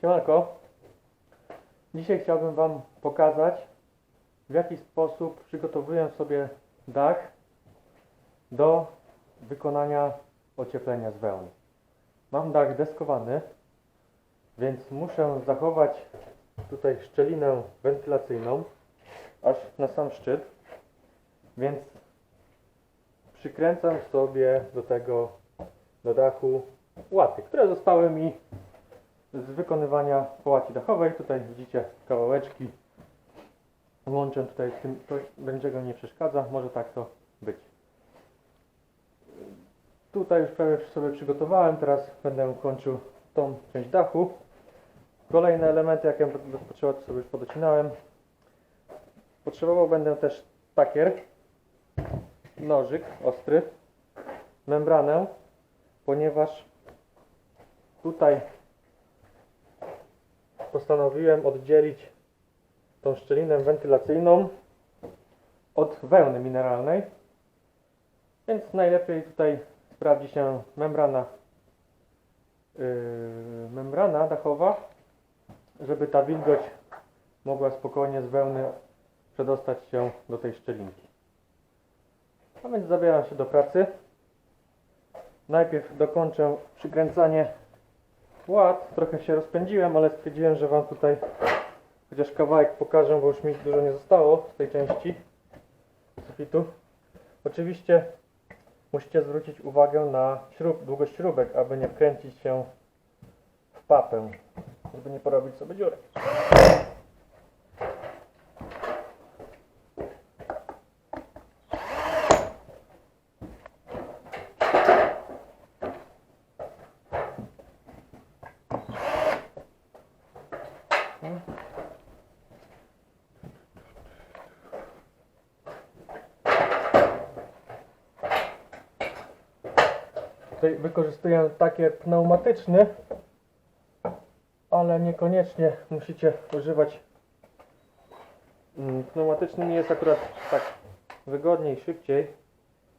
Siemanko. Dzisiaj chciałbym Wam pokazać, w jaki sposób przygotowuję sobie dach do wykonania ocieplenia z wełny. Mam dach deskowany, więc muszę zachować tutaj szczelinę wentylacyjną aż na sam szczyt, więc przykręcam sobie do tego, do dachu łaty, które zostały mi z wykonywania połaci dachowej. Tutaj widzicie kawałeczki. Łączę tutaj z tym, to będzie go nie przeszkadza, może tak to być. Tutaj już prawie sobie przygotowałem, teraz będę kończył tą część dachu. Kolejne elementy, jakie będę potrzebował, to sobie już podocinałem. Potrzebował będę też takier, nożyk ostry, membranę, ponieważ tutaj postanowiłem oddzielić tą szczelinę wentylacyjną od wełny mineralnej. Więc najlepiej tutaj sprawdzi się membrana, yy, membrana dachowa, żeby ta wilgoć mogła spokojnie z wełny przedostać się do tej szczelinki. A więc zabieram się do pracy. Najpierw dokończę przykręcanie ład. Trochę się rozpędziłem, ale stwierdziłem, że Wam tutaj chociaż kawałek pokażę, bo już mi dużo nie zostało z tej części sufitu. Oczywiście musicie zwrócić uwagę na śrub, długość śrubek, aby nie wkręcić się w papę, żeby nie porobić sobie dziury. Tutaj wykorzystuję takie pneumatyczny, ale niekoniecznie musicie używać. Mm, Pneumatyczny nie jest akurat tak wygodniej, szybciej,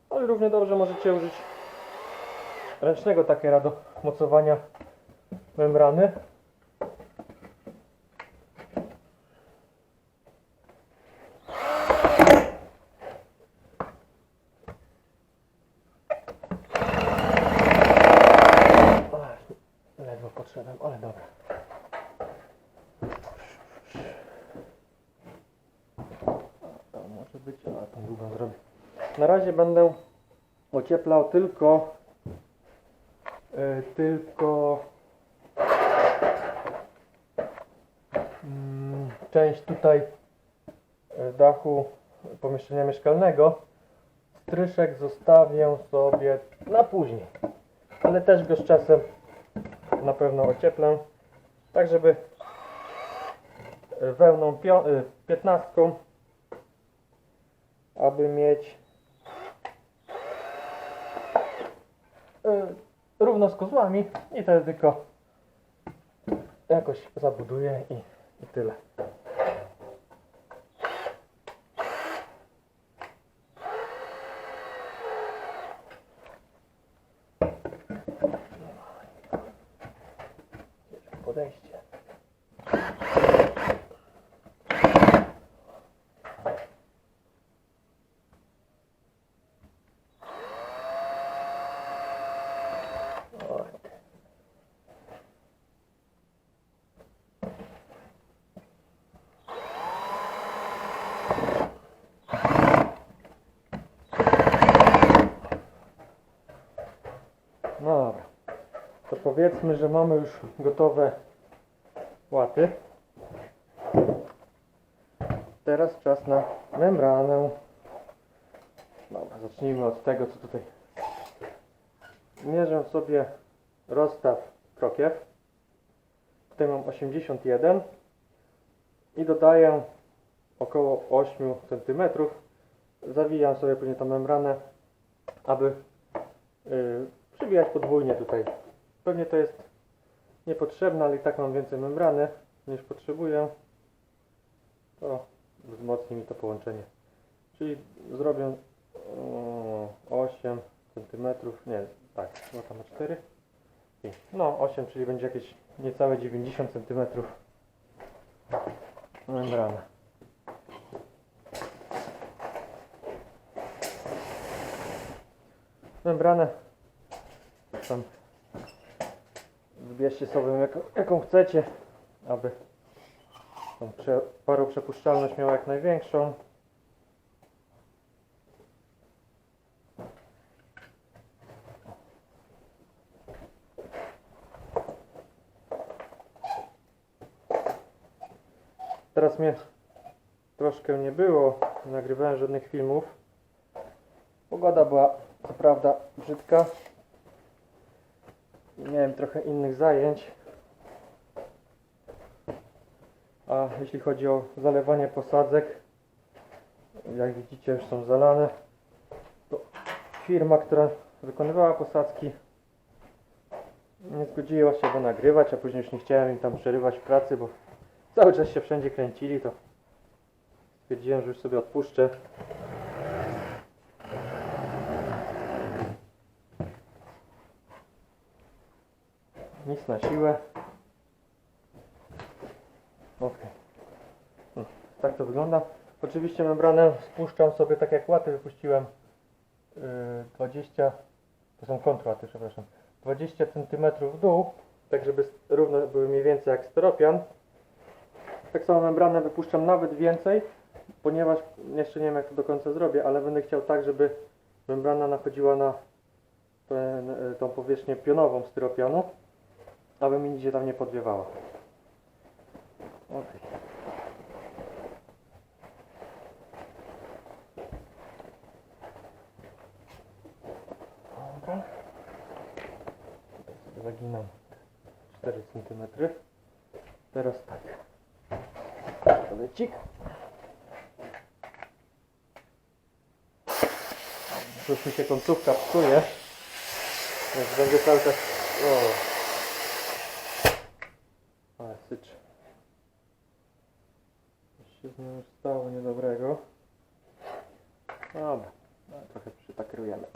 ale równie dobrze możecie użyć ręcznego takiera do mocowania membrany. Ach, Ledwo podszedłem, ale dobra. To być, ale tą drugą zrobię. Na razie będę ocieplał tylko e, tylko mm, część tutaj e, dachu pomieszczenia mieszkalnego. Stryszek zostawię sobie na później ale też go z czasem na pewno ocieplę, tak żeby wełną pio- y, 15, aby mieć y, równo z kozłami i wtedy tylko jakoś zabuduję i, i tyle. podejście. Oj. No dobra. To powiedzmy, że mamy już gotowe łaty. Teraz czas na membranę. Dobra, zacznijmy od tego, co tutaj. Mierzę sobie rozstaw krokiew. Tutaj mam 81 i dodaję około 8 cm. Zawijam sobie później tą membranę, aby yy, przybijać podwójnie tutaj. Pewnie to jest niepotrzebne, ale i tak mam więcej membrany niż potrzebuję. To wzmocni mi to połączenie. Czyli zrobię o, 8 cm, nie, tak, no tam na 4. I, no 8, czyli będzie jakieś niecałe 90 cm membrana. Membranę tam wybierzcie sobie jaką, jaką chcecie, aby tą prze, paroprzepuszczalność miała jak największą. Teraz mnie troszkę nie było, nie nagrywałem żadnych filmów. Pogoda była co prawda brzydka. Miałem trochę innych zajęć. A jeśli chodzi o zalewanie posadzek, jak widzicie już są zalane, to firma, która wykonywała posadzki nie zgodziła się go nagrywać, a później już nie chciałem im tam przerywać pracy, bo cały czas się wszędzie kręcili, to stwierdziłem, że już sobie odpuszczę. Nic na siłę. Ok. Hmm, Tak to wygląda. Oczywiście membranę spuszczam sobie tak jak łaty wypuściłem yy, 20 to są kontrłaty, przepraszam 20 cm w dół tak żeby równo były mniej więcej jak steropian tak samo membranę wypuszczam nawet więcej ponieważ jeszcze nie wiem jak to do końca zrobię ale będę chciał tak żeby membrana nachodziła na y, tą powierzchnię pionową styropianu aby mi nigdzie tam nie podwiewała Okej. Dobra. Zaginam 4 cm. Teraz tak. Lecik. Już mi się końcówka psuje. Więc będzie cały czas... O. Ale sycz. Coś się z nią już stało niedobrego. Dobra. No, trochę przytakrujemy.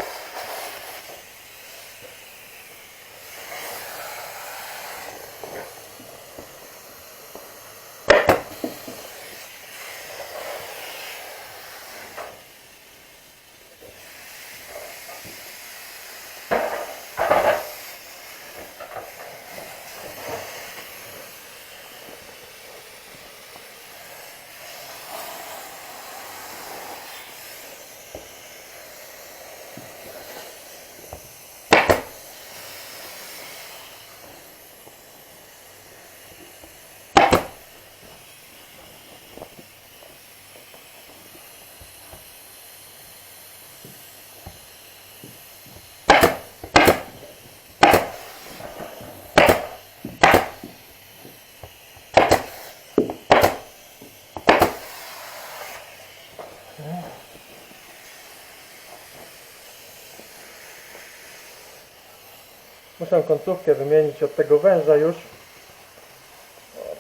Muszę końcówkę wymienić od tego węża już.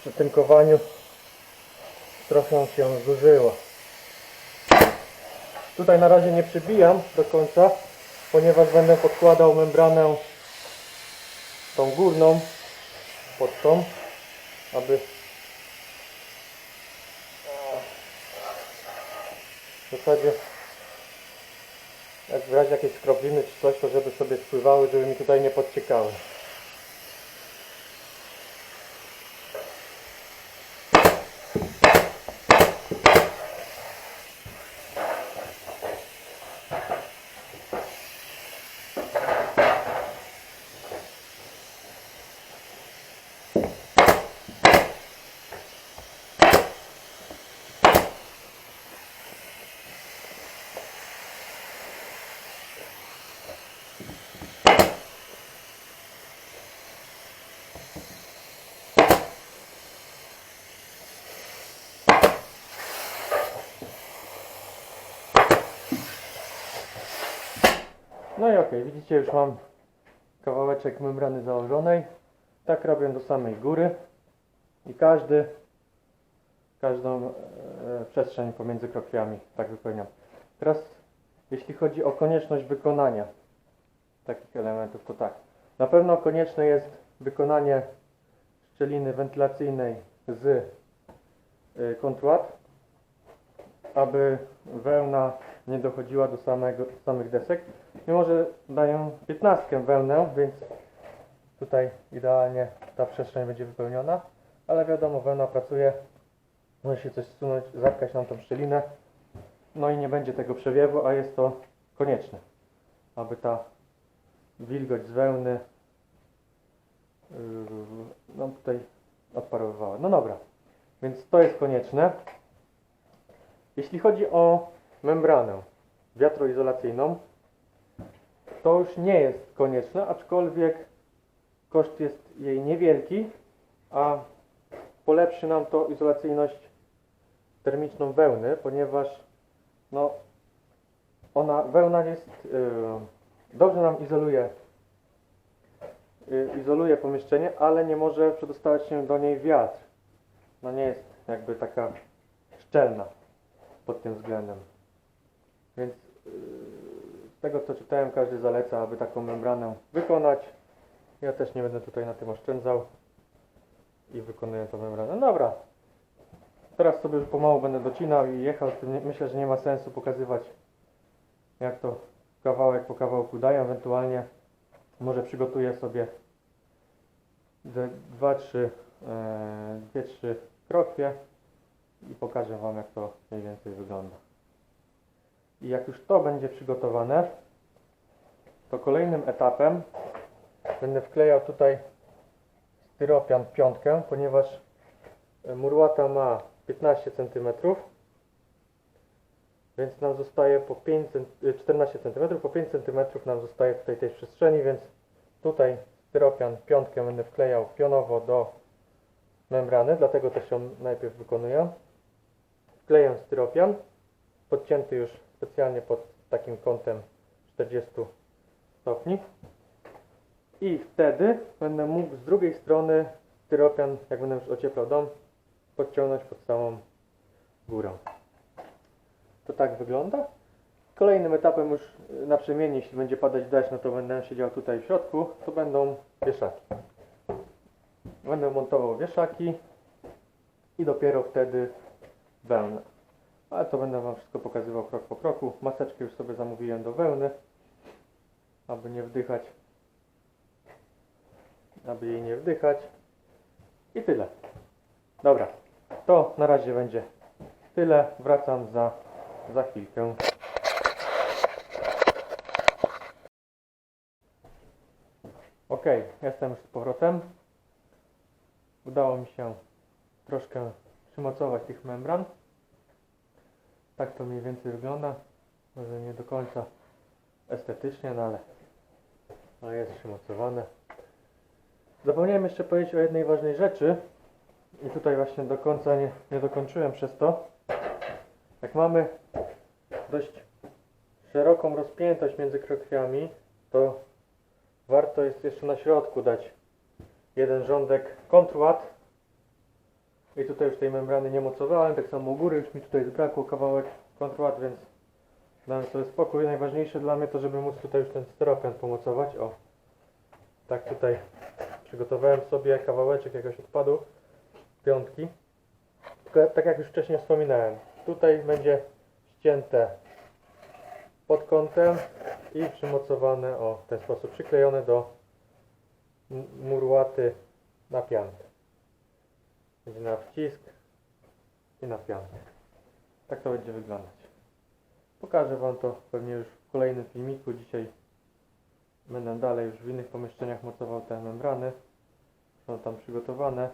Przy tym kowaniu trochę się zużyło. Tutaj na razie nie przybijam do końca, ponieważ będę podkładał membranę tą górną pod tą, aby w zasadzie jak w razie jakiejś kropliny czy coś, to żeby sobie spływały, żeby mi tutaj nie podciekały. No i okej, widzicie już mam kawałeczek membrany założonej. Tak robię do samej góry i każdy, każdą e, przestrzeń pomiędzy krokwiami tak wypełniam. Teraz jeśli chodzi o konieczność wykonania takich elementów, to tak. Na pewno konieczne jest wykonanie szczeliny wentylacyjnej z y, kontład, aby wełna nie dochodziła do samego, samych desek. Mimo, że dają 15 wełnę, więc tutaj idealnie ta przestrzeń będzie wypełniona, ale wiadomo, wełna pracuje, może się coś zsunąć, zatkać nam tą szczelinę, no i nie będzie tego przewiewu, a jest to konieczne, aby ta wilgoć z wełny yy, no tutaj odparowywała. No dobra, więc to jest konieczne. Jeśli chodzi o membranę wiatroizolacyjną, to już nie jest konieczne, aczkolwiek koszt jest jej niewielki, a polepszy nam to izolacyjność termiczną wełny, ponieważ no, ona, wełna jest, yy, dobrze nam izoluje, yy, izoluje pomieszczenie, ale nie może przedostawać się do niej wiatr. No nie jest jakby taka szczelna pod tym względem. Więc yy, z tego co czytałem, każdy zaleca, aby taką membranę wykonać. Ja też nie będę tutaj na tym oszczędzał i wykonuję tą membranę. No dobra, teraz sobie już pomału będę docinał i jechał Myślę, że nie ma sensu pokazywać jak to kawałek po kawałku daję. Ewentualnie może przygotuję sobie ze dwa, trzy, e, dwie, trzy krokwie i pokażę Wam jak to mniej więcej wygląda. I jak już to będzie przygotowane, to kolejnym etapem będę wklejał tutaj styropian piątkę, ponieważ e, murłata ma 15 cm, więc nam zostaje po 5, cen- y, 14 cm, po 5 cm nam zostaje tutaj tej przestrzeni, więc tutaj styropian piątkę będę wklejał pionowo do membrany, dlatego też ją najpierw wykonuję. Wklejam styropian, podcięty już specjalnie pod takim kątem 40 stopni. I wtedy będę mógł z drugiej strony styropian, jak będę już ocieplał dom, podciągnąć pod samą górę. To tak wygląda. Kolejnym etapem już y, naprzemiennie, jeśli będzie padać deszcz, no to będę siedział tutaj w środku, to będą wieszaki. Będę montował wieszaki i dopiero wtedy wełnę. Ale to będę Wam wszystko pokazywał krok po kroku. Maseczkę już sobie zamówiłem do wełny, aby nie wdychać aby jej nie wdychać. I tyle. Dobra, to na razie będzie tyle. Wracam za, za chwilkę. Ok, jestem już z powrotem. Udało mi się troszkę przymocować tych membran. Tak to mniej więcej wygląda. Może nie do końca estetycznie, no ale, ale jest przymocowane. Zapomniałem jeszcze powiedzieć o jednej ważnej rzeczy i tutaj właśnie do końca nie, nie dokończyłem przez to. Jak mamy dość szeroką rozpiętość między krokwiami, to warto jest jeszcze na środku dać jeden rządek kontład i tutaj już tej membrany nie mocowałem, tak samo u góry już mi tutaj zbrakło kawałek kontład, więc dałem sobie spokój. Najważniejsze dla mnie to, żeby móc tutaj już ten styropian pomocować. O, tak tutaj Przygotowałem sobie kawałeczek jakiegoś odpadu, piątki. Tylko tak jak już wcześniej wspominałem, tutaj będzie ścięte pod kątem i przymocowane o w ten sposób, przyklejone do murłaty na piankę. Będzie na wcisk i na piankę. Tak to będzie wyglądać. Pokażę Wam to pewnie już w kolejnym filmiku. Dzisiaj Będę dalej już w innych pomieszczeniach mocował te membrany. Są tam przygotowane.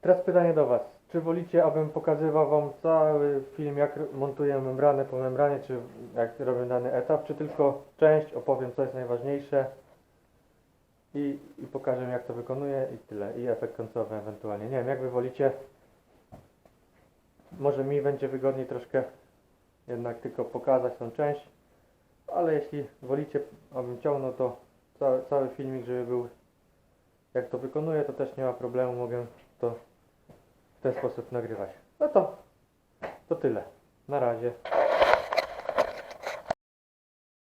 Teraz pytanie do Was. Czy wolicie, abym pokazywał Wam cały film, jak montuję membranę po membranie, czy jak robię dany etap, czy tylko część, opowiem co jest najważniejsze i, i pokażę jak to wykonuję i tyle. I efekt końcowy ewentualnie. Nie wiem, jak Wy wolicie. Może mi będzie wygodniej troszkę jednak tylko pokazać tą część ale jeśli wolicie, abym ciągnął to cały, cały filmik, żeby był jak to wykonuję, to też nie ma problemu, mogę to w ten sposób nagrywać. No to, to tyle. Na razie.